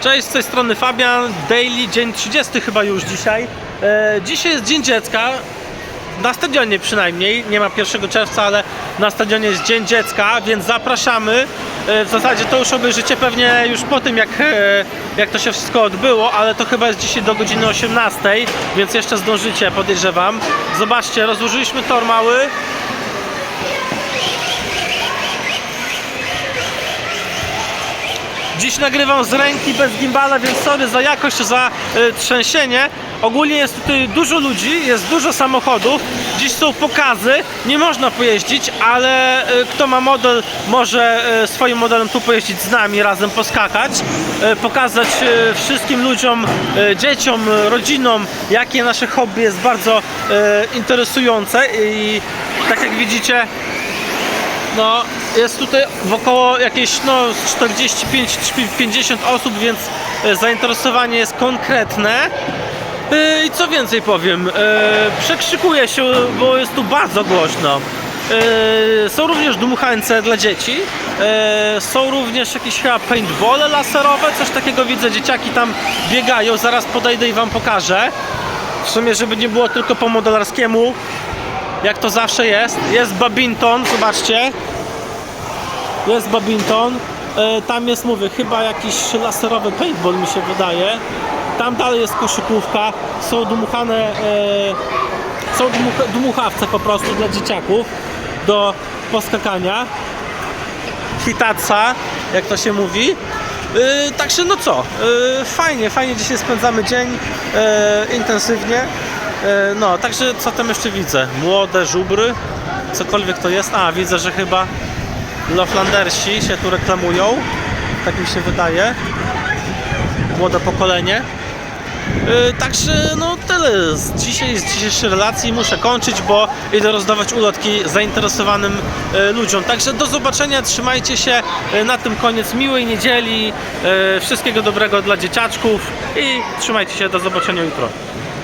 Cześć, z tej strony Fabian, Daily, dzień 30 chyba już dzisiaj. E, dzisiaj jest Dzień Dziecka, na stadionie przynajmniej, nie ma 1 czerwca, ale na stadionie jest Dzień Dziecka, więc zapraszamy. E, w zasadzie to już obejrzycie pewnie już po tym, jak, e, jak to się wszystko odbyło, ale to chyba jest dzisiaj do godziny 18, więc jeszcze zdążycie, podejrzewam. Zobaczcie, rozłożyliśmy tor mały. Dziś nagrywam z ręki bez gimbala, więc sorry za jakość, za y, trzęsienie. Ogólnie jest tutaj dużo ludzi, jest dużo samochodów. Dziś są pokazy, nie można pojeździć, ale y, kto ma model, może y, swoim modelem tu pojeździć z nami, razem poskakać, y, pokazać y, wszystkim ludziom, y, dzieciom, rodzinom, jakie nasze hobby jest bardzo y, interesujące i tak jak widzicie, no, jest tutaj wokoło jakieś no, 45-50 osób, więc e, zainteresowanie jest konkretne. E, I co więcej powiem, e, przekrzykuję się, bo jest tu bardzo głośno. Są również dmuchańce dla dzieci. Są również jakieś chyba paintballe laserowe, coś takiego widzę, dzieciaki tam biegają, zaraz podejdę i wam pokażę. W sumie, żeby nie było tylko po modelarskiemu, jak to zawsze jest. Jest badminton, zobaczcie. Jest badminton. E, Tam jest, mówię, chyba jakiś laserowy paintball mi się wydaje. Tam dalej jest koszykówka. Są dmuchane, e, są dmuch- dmuchawce po prostu dla dzieciaków do poskakania. Hitaca, jak to się mówi. Yy, także no co, yy, fajnie, fajnie dzisiaj spędzamy dzień, yy, intensywnie. Yy, no, także co tam jeszcze widzę? Młode żubry, cokolwiek to jest. A, widzę, że chyba Loflandersi się tu reklamują, tak mi się wydaje. Młode pokolenie. Yy, Także no tyle z dzisiaj, z dzisiejszej relacji muszę kończyć, bo idę rozdawać ulotki zainteresowanym yy, ludziom. Także do zobaczenia, trzymajcie się, Yy, na tym koniec miłej niedzieli, yy, wszystkiego dobrego dla dzieciaczków i trzymajcie się, do zobaczenia jutro.